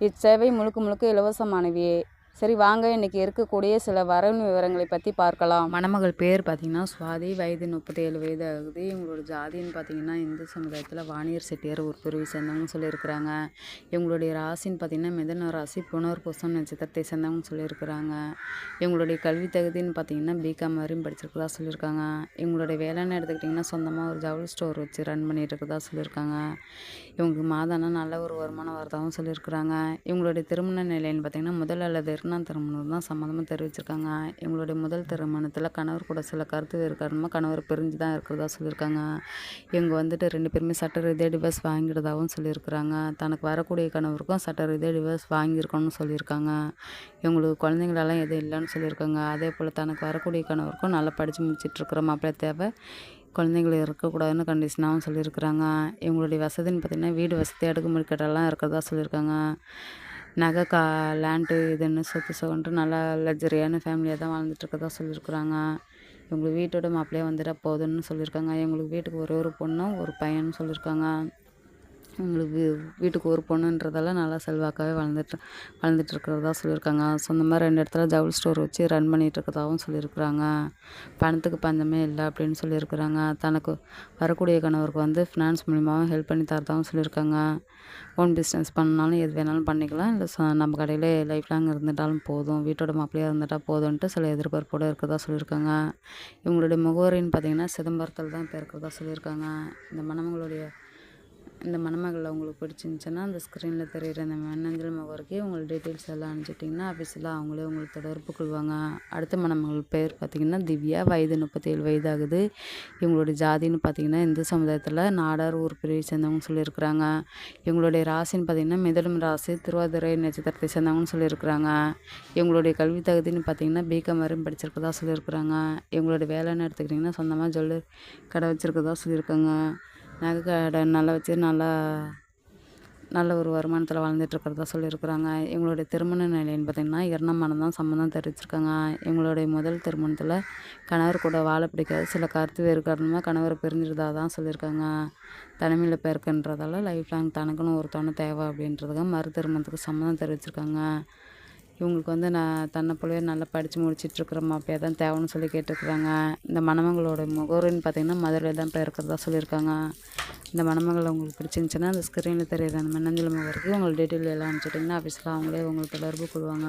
இச்சேவை முழுக்க முழுக்க இலவசமானவையே. சரி வாங்க. இன்றைக்கி இருக்கக்கூடிய சில வரவு விவரங்களை பற்றி பார்க்கலாம். மணமகள் பேர் பார்த்தீங்கன்னா சுவாதி. வயது முப்பத்தி ஏழு வயது ஆகுது. இவங்களோட ஜாதின்னு பார்த்தீங்கன்னா இந்து சமுதாயத்தில் வாணியர் செட்டியார் ஒரு பிரிவு சேர்ந்தவங்க சொல்லியிருக்கிறாங்க. இவங்களுடைய ராசின்னு பார்த்தீங்கன்னா மிதன ராசி புனர்பூசம் நட்சத்திரத்தை சேர்ந்தவங்க சொல்லியிருக்கிறாங்க. இவங்களுடைய கல்வி தகுதின்னு பார்த்தீங்கன்னா பிகாம் வரையும் படிச்சிருக்கதா சொல்லியிருக்காங்க. இவங்களுடைய வேலைன்னு எடுத்துக்கிட்டிங்கன்னா சொந்தமாக ஒரு ஜவுளி ஸ்டோர் வச்சு ரன் பண்ணிட்டு இருக்கதா சொல்லியிருக்காங்க. இவங்களுக்கு மாதானா நல்ல ஒரு வருமானம் வரதாகவும் சொல்லியிருக்கிறாங்க. இவங்களுடைய திருமண நிலைன்னு பார்த்தீங்கன்னா முதல் அல்லது இரண்டாம் திருமணம் தான் சம்மந்தமாக தெரிவிச்சிருக்காங்க. எங்களுடைய முதல் திருமணத்தில் கணவர் கூட சில கருத்து வேறு காரணமாக கணவர் பிரிஞ்சு தான் இருக்கிறதா சொல்லியிருக்காங்க. இவங்க வந்துட்டு ரெண்டு பேருமே சட்ட ரீதியாக டிவோர்ஸ் வாங்கிடுதாகவும் சொல்லியிருக்கிறாங்க. தனக்கு வரக்கூடிய கணவருக்கும் சட்ட ரீதியாக டிவோர்ஸ் வாங்கியிருக்கணும்னு சொல்லியிருக்காங்க. இவங்களுக்கு குழந்தைங்களெல்லாம் எதுவும் இல்லைன்னு சொல்லியிருக்காங்க. அதே போல் தனக்கு வரக்கூடிய கணவருக்கும் நல்லா படித்து முடிச்சிட்ருக்கிற மாப்பிள்ளை தேவை. குழந்தைகள் இருக்கக்கூடாதுன்னு கண்டிஷனாகவும் சொல்லியிருக்கிறாங்க. இவங்களுடைய வசதின்னு பார்த்திங்கன்னா வீடு வசதி அடுக்குமுறை கட்டெல்லாம் இருக்கிறதா சொல்லியிருக்காங்க. நகை கா லேண்டு இதுன்னு சொத்து சுகன்ட்டு நல்லா லக்ஸரியான ஃபேமிலியாக தான் வாழ்ந்துட்டு இருக்கதா சொல்லியிருக்கிறாங்க இவங்களுக்கு வீட்டோட மாப்பிள்ளையே வந்துட்டா போதும்னு சொல்லியிருக்காங்க இவங்களுக்கு வீட்டுக்கு ஒரே ஒரு பொண்ணும் ஒரு பையனும் சொல்லியிருக்காங்க இவங்களுக்கு வீட்டுக்கு ஒரு பொண்ணுன்றதால நல்லா செல்வாக்காகவே வளர்ந்துட்டு வளர்ந்துட்டு இருக்கிறதா சொல்லியிருக்காங்க சொந்தமாக ரெண்டு இடத்துல ஜவுளி ஸ்டோர் வச்சு ரன் பண்ணிகிட்டு இருக்கதாகவும் சொல்லியிருக்கிறாங்க. பணத்துக்கு பஞ்சமே இல்லை அப்படின்னு சொல்லியிருக்கிறாங்க. தனக்கு வரக்கூடிய கணவருக்கு வந்து ஃபினான்ஸ் மூலியமாகவும் ஹெல்ப் பண்ணி தரதாகவும் சொல்லியிருக்காங்க. ஓன் பிஸ்னஸ் பண்ணாலும் எது வேணாலும் பண்ணிக்கலாம். இல்லை ச- நம்ம கடையில் லைஃப் லாங் இருந்துட்டாலும் போதும். வீட்டோட மாப்பிள்ளையாக இருந்துட்டால் போதும்ன்ட்டு சில எதிர்பார்ப்போடு இருக்கிறதா சொல்லியிருக்காங்க. இவங்களுடைய முகவரின்னு பார்த்தீங்கன்னா சிதம்பரத்தில் தான் இப்போ இருக்கிறதா சொல்லியிருக்காங்க. இந்த மணமகளுடைய இந்த மணமகளில் உங்களுக்கு பிடிச்சிருந்துச்சுன்னா அந்த ஸ்க்ரீனில் தெரிகிற அந்த மின்னஞ்சல் முகவருக்கு உங்களுக்கு டீட்டெயில்ஸ் எல்லாம் அனுப்பிச்சிட்டிங்கன்னா ஆஃபீஸில் அவங்களே உங்களுக்கு தொடர்பு கொள்வாங்க. அடுத்த மணமகள் பேர் பார்த்திங்கன்னா திவ்யா. வயது முப்பத்தேழு வயது ஆகுது இவங்களுடைய ஜாதின்னு பார்த்தீங்கன்னா இந்து சமுதாயத்தில் நாடார் ஊர் பிரிவை சேர்ந்தவங்க சொல்லியிருக்கிறாங்க. இவங்களுடைய ராசின்னு பார்த்தீங்கன்னா மிதலும் ராசி திருவாதிரை நட்சத்திரத்தை சேர்ந்தவங்கன்னு சொல்லியிருக்கிறாங்க. இவங்களுடைய கல்வி தகுதின்னு பார்த்தீங்கன்னா பிகாம் வரையும் படிச்சிருக்கதா சொல்லியிருக்கிறாங்க. இவங்களுடைய வேலைன்னு எடுத்துக்கிட்டிங்கன்னா சொந்தமாக ஜுவல்லரி கடை வச்சுருக்கதா சொல்லியிருக்காங்க. நகை கடை நல்லா வச்சு நல்லா நல்ல ஒரு வருமானத்தில் வாழ்ந்துட்டுருக்கிறதா சொல்லியிருக்கிறாங்க. எங்களுடைய திருமண நிலைன்னு பார்த்திங்கன்னா இரண்டாம் மனம் தான் சம்மந்தம் தெரிவிச்சிருக்காங்க. எங்களுடைய முதல் திருமணத்தில் கணவர் கூட வாழ பிடிக்காது. சில கருத்து வேறு காரணமாக கணவர் பிரிஞ்சிருந்தா தான் சொல்லியிருக்காங்க. தனிமையில் பேருக்குன்றதால லைஃப் லாங் தனக்குன்னு ஒரு தேவை அப்படின்றதுக்காக மறு திருமணத்துக்கு சம்மந்தம் தெரிவிச்சிருக்காங்க. இவங்களுக்கு வந்து நான் தன்னை போலவே நல்லா படித்து முடிச்சிட்டு இருக்கிற தான் தேவைன்னு சொல்லி கேட்டிருக்குறாங்க. இந்த மணமங்களோட முகவரின்னு பார்த்தீங்கன்னா மதுரையில் தான் இப்போ இருக்கிறதா சொல்லியிருக்காங்க. இந்த மணமகள் உங்களுக்கு பிடிச்சிருந்துச்சுன்னா அந்த ஸ்க்ரீனில் தெரியுற அந்த மின்னஞ்சல் முகவரிக்கு உங்களுக்கு டீட்டெயில் எல்லாம் அனுப்பிச்சிட்டிங்கன்னா ஆஃபீஸில் அவங்களே உங்களுக்கு தொடர்பு கொள்வாங்க.